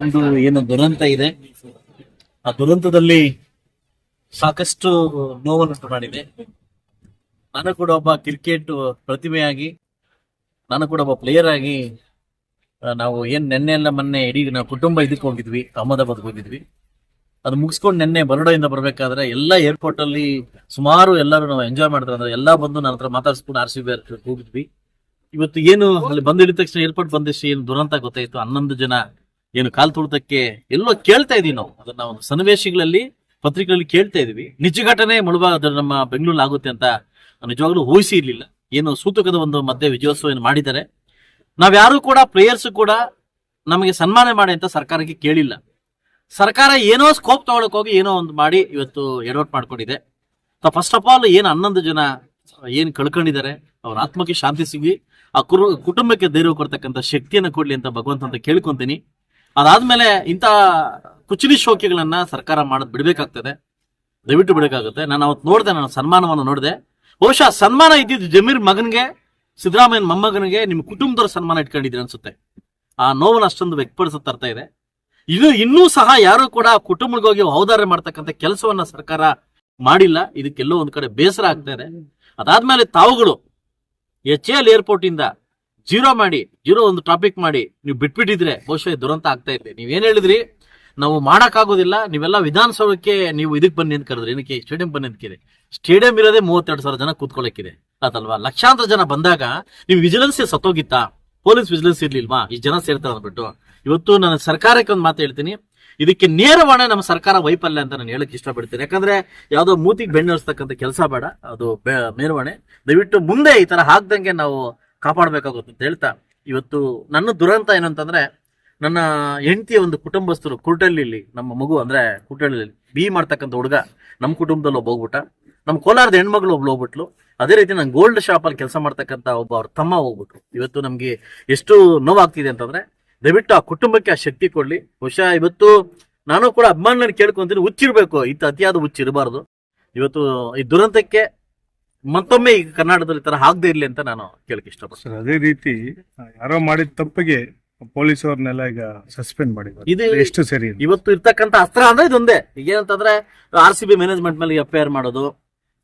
ಒಂದು ಏನು ದುರಂತ ಇದೆ. ಆ ದುರಂತದಲ್ಲಿ ಸಾಕಷ್ಟು ನೋವನ್ನು ಮಾಡಿದೆ. ನಾನು ಕೂಡ ಒಬ್ಬ ಕ್ರಿಕೆಟ್ ಪ್ರತಿಭೆಯಾಗಿ, ನಾನು ಕೂಡ ಒಬ್ಬ ಪ್ಲೇಯರ್ ಆಗಿ ನಾವು ಏನ್ ನೆನ್ನೆ ಎಲ್ಲ ಮೊನ್ನೆ ಇಡೀ ನಾವು ಕುಟುಂಬ ಇದಕ್ಕೆ ಹೋಗಿದ್ವಿ ಅಹಮದಾಬಾದ್ ಹೋಗಿದ್ವಿ. ಅದು ಮುಗಿಸ್ಕೊಂಡು ನೆನ್ನೆ ಬರೋಡದಿಂದ ಬರಬೇಕಾದ್ರೆ ಎಲ್ಲ ಏರ್ಪೋರ್ಟ್ ಅಲ್ಲಿ ಸುಮಾರು ಎಲ್ಲರೂ ನಾವು ಎಂಜಾಯ್ ಮಾಡಿದ್ರೆ ಅಂದ್ರೆ ಎಲ್ಲ ಬಂದು ನನ್ನ ಹತ್ರ ಮಾತಾಡ್ಸ್ಕೊಂಡು ಆರ್ ಸಿ ಬಿ ಹೋಗಿದ್ವಿ. ಇವತ್ತು ಏನು ಅಲ್ಲಿ ಬಂದಿಳಿದ ತಕ್ಷಣ ಏರ್ಪೋರ್ಟ್ ಬಂದಿಷ್ಟು ಏನು ದುರಂತ ಗೊತ್ತಾಯ್ತು. ಹನ್ನೊಂದು ಜನ ಏನು ಕಾಲ್ ತುಳಿತಕ್ಕೆ ಎಲ್ಲೋ ಕೇಳ್ತಾ ಇದೀವಿ ನಾವು. ಅದನ್ನ ಒಂದು ಸನ್ನಿವೇಶಗಳಲ್ಲಿ, ಪತ್ರಿಕೆಗಳಲ್ಲಿ ಕೇಳ್ತಾ ಇದೀವಿ. ನಿಜ ಘಟನೆ ಮುಳುಬಾಗ ನಮ್ಮ ಬೆಂಗಳೂರಲ್ಲಿ ಆಗುತ್ತೆ ಅಂತ ನಿಜವಾಗ್ಲೂ ಊಹಿಸಿ ಇರ್ಲಿಲ್ಲ. ಏನು ಸೂತಕದ ಒಂದು ಮಧ್ಯೆ ವಿಜಯೋತ್ಸವ ಏನು ಮಾಡಿದ್ದಾರೆ ನಾವ್ಯಾರು ಕೂಡ, ಪ್ಲೇಯರ್ಸ್ ಕೂಡ ನಮಗೆ ಸನ್ಮಾನ ಮಾಡಿ ಅಂತ ಸರ್ಕಾರಕ್ಕೆ ಕೇಳಿಲ್ಲ. ಸರ್ಕಾರ ಏನೋ ಸ್ಕೋಪ್ ತಗೊಳಕ್ ಹೋಗಿ ಏನೋ ಒಂದು ಮಾಡಿ ಇವತ್ತು ಎಡವಟ್ ಮಾಡ್ಕೊಂಡಿದೆ. ಫಸ್ಟ್ ಆಫ್ ಆಲ್ ಏನು ಹನ್ನೊಂದು ಜನ ಏನ್ ಕಳ್ಕೊಂಡಿದ್ದಾರೆ, ಅವ್ರ ಆತ್ಮಕ್ಕೆ ಶಾಂತಿ ಸಿಗಿ ಆ ಕುಟುಂಬಕ್ಕೆ ಧೈರ್ಯ ಕೊಡ್ತಕ್ಕಂಥ ಶಕ್ತಿಯನ್ನು ಕೊಡ್ಲಿ ಅಂತ ಭಗವಂತ ಅಂತ ಕೇಳ್ಕೊಂತೀನಿ. ಅದಾದ್ಮೇಲೆ ಇಂಥ ಕುಚಲಿ ಶೋಕಿಗಳನ್ನ ಸರ್ಕಾರ ಮಾಡೋದ್ ಬಿಡ್ಬೇಕಾಗ್ತದೆ. ದಯವಿಟ್ಟು ಬಿಡಬೇಕಾಗುತ್ತೆ. ನಾನು ಅವತ್ತು ನೋಡಿದೆ, ನಾನು ಸನ್ಮಾನವನ್ನು ನೋಡಿದೆ. ಬಹುಶಃ ಸನ್ಮಾನ ಇದ್ದಿದ್ದು ಜಮೀರ್ ಮಗನ್ಗೆ, ಸಿದ್ದರಾಮಯ್ಯನ ಮೊಮ್ಮಗನಿಗೆ ನಿಮ್ಮ ಕುಟುಂಬದವ್ರ ಸನ್ಮಾನ ಇಟ್ಕೊಂಡಿದ್ದೀರಿ ಅನ್ಸುತ್ತೆ. ಆ ನೋವನ್ನು ಅಷ್ಟೊಂದು ವ್ಯಕ್ತಪಡಿಸ ತರ್ತಾ ಇದೆ. ಇದು ಇನ್ನೂ ಸಹ ಯಾರು ಕೂಡ ಕುಟುಂಬಕ್ಕೆ ಹೋಗಿ ಔದಾರ್ಯ ಮಾಡ್ತಕ್ಕಂಥ ಕೆಲಸವನ್ನ ಸರ್ಕಾರ ಮಾಡಿಲ್ಲ. ಇದಕ್ಕೆಲ್ಲೋ ಒಂದ್ ಕಡೆ ಬೇಸರ ಆಗ್ತಾ ಇದೆ. ಅದಾದ್ಮೇಲೆ ತಾವುಗಳು, ಎಚ್ ಎಲ್ ಏರ್ಪೋರ್ಟ್ ಇಂದ ಜೀರೋ ಮಾಡಿ, ಜೀರೋ ಒಂದು ಟಾಪಿಕ್ ಮಾಡಿ, ನೀವು ಬಿಟ್ಬಿಟ್ಟಿದ್ರೆ ಬಹುಶಃ ದುರಂತ ಆಗ್ತಾ ಇದೆ. ನೀವೇನ್ ಹೇಳಿದ್ರಿ? ನಾವು ಮಾಡೋಕ್ಕಾಗೋದಿಲ್ಲ, ನೀವೆಲ್ಲ ವಿಧಾನಸೌಧಕ್ಕೆ ನೀವು ಇದಕ್ಕೆ ಬನ್ನಿ ಅಂತ ಕರೆದ್ರಿ. ಏನಕ್ಕೆ? ಸ್ಟೇಡಿಯಂ ಬನ್ನಿ ಅಂತ ಕೇಳಿ. ಸ್ಟೇಡಿಯಂ ಇರೋದೇ ಮೂವತ್ತೆರಡು ಸಾವಿರ ಜನ ಕೂತ್ಕೊಳ್ಳಕ್ಕಿದೆ ಅದಲ್ವಾ ಲಕ್ಷಾಂತರ ಜನ ಬಂದಾಗ ನೀವು ವಿಜಿಲೆನ್ಸ್ ಸತ್ತೋಗಿತ್ತಾ? ಪೊಲೀಸ್ ವಿಜಿಲೆನ್ಸ್ ಇರ್ಲಿಲ್ವಾ? ಈ ಜನ ಸೇರ್ತಾರೆ ಅಂದ್ಬಿಟ್ಟು. ಇವತ್ತು ನಾನು ಸರ್ಕಾರಕ್ಕೆ ಒಂದು ಮಾತು ಹೇಳ್ತೀನಿ. ಇದಕ್ಕೆ ನೇರವಾಣೆ ನಮ್ಮ ಸರ್ಕಾರ ವೈಫಲ್ಯ ಅಂತ ನಾನು ಹೇಳಕ್ ಇಷ್ಟಪಡ್ತೀನಿ. ಯಾಕಂದ್ರೆ ಯಾವ್ದೋ ಮೂತಿಗೆ ಬೆಣ್ಣೆ ಕೆಲಸ ಬೇಡ. ಅದು ಮೇಲ್ವಾಣೆ ದಯವಿಟ್ಟು ಮುಂದೆ ಈ ತರ ಹಾಕ್ದಂಗೆ ನಾವು ಕಾಪಾಡಬೇಕಾಗುತ್ತೆ ಅಂತ ಹೇಳ್ತಾ, ಇವತ್ತು ನನ್ನ ದುರಂತ ಏನು ಅಂತಂದ್ರೆ, ನನ್ನ ಹೆಂಡತಿಯ ಒಂದು ಕುಟುಂಬಸ್ಥರು ಕುರ್ಟಳ್ಳಿಲಿ, ನಮ್ಮ ಮಗು ಅಂದ್ರೆ ಕುರ್ಟಳ್ಳಿಲಿ, ಬಿ ಮಾಡ್ತಕ್ಕಂಥ ಹುಡುಗ, ನಮ್ಮ ಕುಟುಂಬದಲ್ಲಿ ಒಬ್ಬ ಹೋಗ್ಬಿಟ್ಟ. ನಮ್ಮ ಕೋಲಾರದ ಹೆಣ್ಮಗಳು ಒಬ್ಳು ಹೋಗ್ಬಿಟ್ಲು. ಅದೇ ರೀತಿ ನಾನು ಗೋಲ್ಡ್ ಶಾಪಲ್ಲಿ ಕೆಲಸ ಮಾಡ್ತಕ್ಕಂಥ ಒಬ್ಬ ಅವ್ರ ತಮ್ಮ ಹೋಗ್ಬಿಟ್ರು. ಇವತ್ತು ನಮಗೆ ಎಷ್ಟು ನೋವಾಗ್ತಿದೆ ಅಂತಂದ್ರೆ, ದಯವಿಟ್ಟು ಆ ಕುಟುಂಬಕ್ಕೆ ಆ ಶಕ್ತಿ ಕೊಡಲಿ. ಬಹುಶಃ ಇವತ್ತು ನಾನು ಕೂಡ ಅಭಿಮಾನ ಕೇಳ್ಕೊಂತೀನಿ, ಹುಚ್ಚಿರ್ಬೇಕು. ಇತ್ತ ಅತಿಯಾದ ಹುಚ್ಚಿರಬಾರ್ದು ಇವತ್ತು ಈ ದುರಂತಕ್ಕೆ ಮತ್ತೊಮ್ಮೆ ಈಗ ಕರ್ನಾಟಕದಲ್ಲಿ ತರ ಆಗದೆ ಇರಲಿ ಅಂತ ನಾನು ಕೇಳಕ್ ಇಷ್ಟಪಡ್ತೀನಿ. ಸರ್ ಅದೇ ರೀತಿ ಯಾರೋ ಮಾಡಿದ ತಪ್ಪಿಗೆ ಪೊಲೀಸವ್ರನ್ನೆಲ್ಲ ಈಗ ಸಸ್ಪೆಂಡ್ ಮಾಡಿದ್ದಾರೆ. ಇದು ಎಷ್ಟು ಸರಿ ಇದು? ಇವತ್ತು ಇರ್ತಕ್ಕಂಥ ಅಸ್ತ್ರ ಅಂದ್ರೆ ಇದೊಂದೇ. ಈಗ ಏನಂತಂದ್ರೆ ಆರ್ ಸಿ ಬಿ ಮ್ಯಾನೇಜ್ಮೆಂಟ್ ಮೇಲೆ ಎಫ್ ಮಾಡೋದು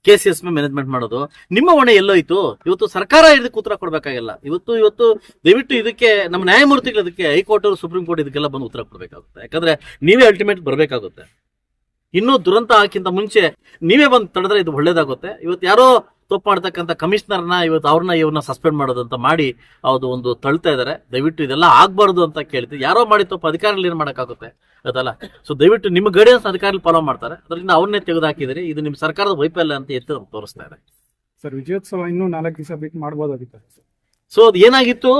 ಕೆ ಸಿ ಎಸ್ ಮ್ಯಾನೇಜ್ಮೆಂಟ್ ಮಾಡೋದು ನಿಮ್ಮ ಹೊಣೆ ಎಲ್ಲೋಯ್ತು ಇವತ್ತು ಸರ್ಕಾರ ಇದಕ್ಕೆ ಉತ್ತರ ಕೊಡ್ಬೇಕಾಗಿಲ್ಲ. ಇವತ್ತು ಇವತ್ತು ದಯವಿಟ್ಟು ಇದಕ್ಕೆ ನಮ್ಮ ನ್ಯಾಯಮೂರ್ತಿಗಳು ಇದಕ್ಕೆ ಹೈಕೋರ್ಟ್ ಸುಪ್ರೀಂ ಕೋರ್ಟ್ ಇದಕ್ಕೆಲ್ಲ ಬಂದು ಉತ್ತರ ಕೊಡ್ಬೇಕಾಗುತ್ತೆ. ಯಾಕಂದ್ರೆ ನೀವೇ ಅಲ್ಟಿಮೇಟ್ ಬರ್ಬೇಕಾಗುತ್ತೆ. ಇನ್ನೂ ದುರಂತ ಹಾಕಿಂತ ಮುಂಚೆ ನೀವೇ ಬಂದು ತಡೆದ್ರೆ ಇದು ಒಳ್ಳೇದಾಗುತ್ತೆ. ಇವತ್ತು ಯಾರೋ ತಪ್ಪು ಮಾಡ್ತಕ್ಕಂಥ ಕಮಿಷನರ್ನ ಇವತ್ತು ಅವ್ರನ್ನ ಇವ್ರನ್ನ ಸಸ್ಪೆಂಡ್ ಮಾಡೋದಂತ ಮಾಡಿ ಅದು ಒಂದು ತಳ್ತಾ ಇದ್ದಾರೆ ದಯವಿಟ್ಟು ಇದೆಲ್ಲ ಆಗ್ಬಾರ್ದು ಅಂತ ಕೇಳ್ತೀವಿ ಯಾರೋ ಮಾಡಿ ತಪ್ಪು ಅಧಿಕಾರಿಗಳು ಏನು ಮಾಡೋಕ್ಕಾಗುತ್ತೆ ಅದಲ್ಲ ಸೊ ದಯವಿಟ್ಟು ನಿಮ್ಮ ಗೈಡೆನ್ಸ್ ಅಧಿಕಾರಿಗಳು ಫಾಲೋ ಮಾಡ್ತಾರೆ. ಅದರಿಂದ ಅವ್ರನ್ನೇ ತೆಗೆದು ಹಾಕಿದ್ರೆ ಇದು ನಿಮ್ಮ ಸರ್ಕಾರದ ವೈಫಲ್ಯ ಅಂತ ಎತ್ತಿ ತೋರಿಸ್ತಾ ಇದೆ. ಸರ್ ವಿಜಯೋತ್ಸವ ಇನ್ನೂ ನಾಲ್ಕು ದಿವಸ ಬಿಟ್ಟು ಮಾಡ್ಬೋದಾಗಿತ್ತು ಸೊ ಅದು ಏನಾಗಿತ್ತು?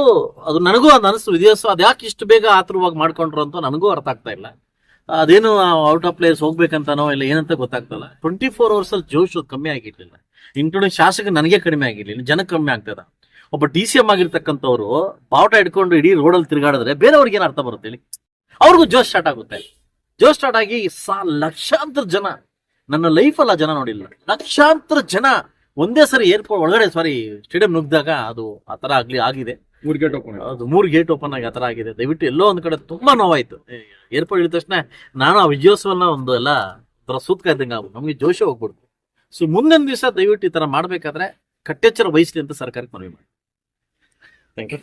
ಅದು ನನಗೂ ಅದು ಅನಿಸ್ತು. ವಿಜಯೋತ್ಸವ ಅದು ಯಾಕೆ ಇಷ್ಟು ಬೇಗ ಆತುರವಾಗಿ ಮಾಡ್ಕೊಂಡ್ರು ಅಂತ ನನಗೂ ಅರ್ಥ ಆಗ್ತಾ ಇಲ್ಲ. ಅದೇನು ಔಟ್ ಆಫ್ ಪ್ಲೇಸ್ ಹೋಗ್ಬೇಕಂತಾನೋ ಇಲ್ಲ ಏನಂತ ಗೊತ್ತಾಗ್ತಲ್ಲ. ಟ್ವೆಂಟಿ ಫೋರ್ ಅವರ್ಸ್ ಅಲ್ಲಿ ಜೋಶ್ ಕಮ್ಮಿ ಆಗಿರ್ಲಿಲ್ಲ. ಇನ್ಕ್ಲೂಡಿಂಗ್ ಶಾಸಕ ನನಗೆ ಕಡಿಮೆ ಆಗಿರ್ಲಿಲ್ಲ. ಜನ ಕಮ್ಮಿ ಆಗ್ತದ. ಒಬ್ಬ ಡಿ ಸಿ ಎಂ ಆಗಿರ್ತಕ್ಕಂಥವ್ರು ಬಾವುಟ ಹಿಡ್ಕೊಂಡು ಇಡೀ ರೋಡಲ್ಲಿ ತಿರುಗಾಡಿದ್ರೆ ಬೇರೆಯವ್ರಿಗೆ ಏನು ಅರ್ಥ ಬರುತ್ತೆ ಅವ್ರಿಗೂ ಜೋಶ್ ಸ್ಟಾರ್ಟ್ ಆಗುತ್ತೆ. ಜೋಶ್ ಸ್ಟಾರ್ಟ್ ಆಗಿ ಸಾ ಲಕ್ಷಾಂತರ ಜನ, ನನ್ನ ಲೈಫ್ ಆ ಜನ ನೋಡಿಲ್ಲ. ಲಕ್ಷಾಂತರ ಜನ ಒಂದೇ ಸರಿ ಏರ್ಪೋರ್ಟ್ ಒಳಗಡೆ ಸಾರಿ ಸ್ಟೇಡಿಯಂ ನುಗ್ಗಿದಾಗ ಅದು ಆ ತರ ಆಗ್ಲಿ, ಆಗಿದೆ. ಮೂರ್ ಗೇಟ್ ಓಪನ್ ಅದು ಮೂರು ಗೇಟ್ ಓಪನ್ ಆಗಿ ಆ ತರ ಆಗಿದೆ. ದಯವಿಟ್ಟು ಎಲ್ಲೋ ಒಂದ್ ಕಡೆ ತುಂಬಾ ನೋವಾಯ್ತು. ಏರ್ಪೋರ್ಟ್ ಇಳಿದ ತಕ್ಷಣ ನಾನು ಆ ವಿಜಯೋತ್ಸವನ ಒಂದು ಎಲ್ಲ ತರ ಸೂತ್ಕ ಇದ್ದಂಗೆ ನಮ್ಗೆ ನಮಗೆ ಜೋಶ ಹೋಗ್ಬಿಡ್ತು. ಸೊ ಮುಂದಿನ ದಿವಸ ದಯವಿಟ್ಟು ಈ ತರ ಮಾಡ್ಬೇಕಾದ್ರೆ ಕಟ್ಟೆಚ್ಚರ ವಹಿಸ್ಲಿ ಅಂತ ಸರ್ಕಾರಕ್ಕೆ ಮನವಿ ಮಾಡಿ. Thank you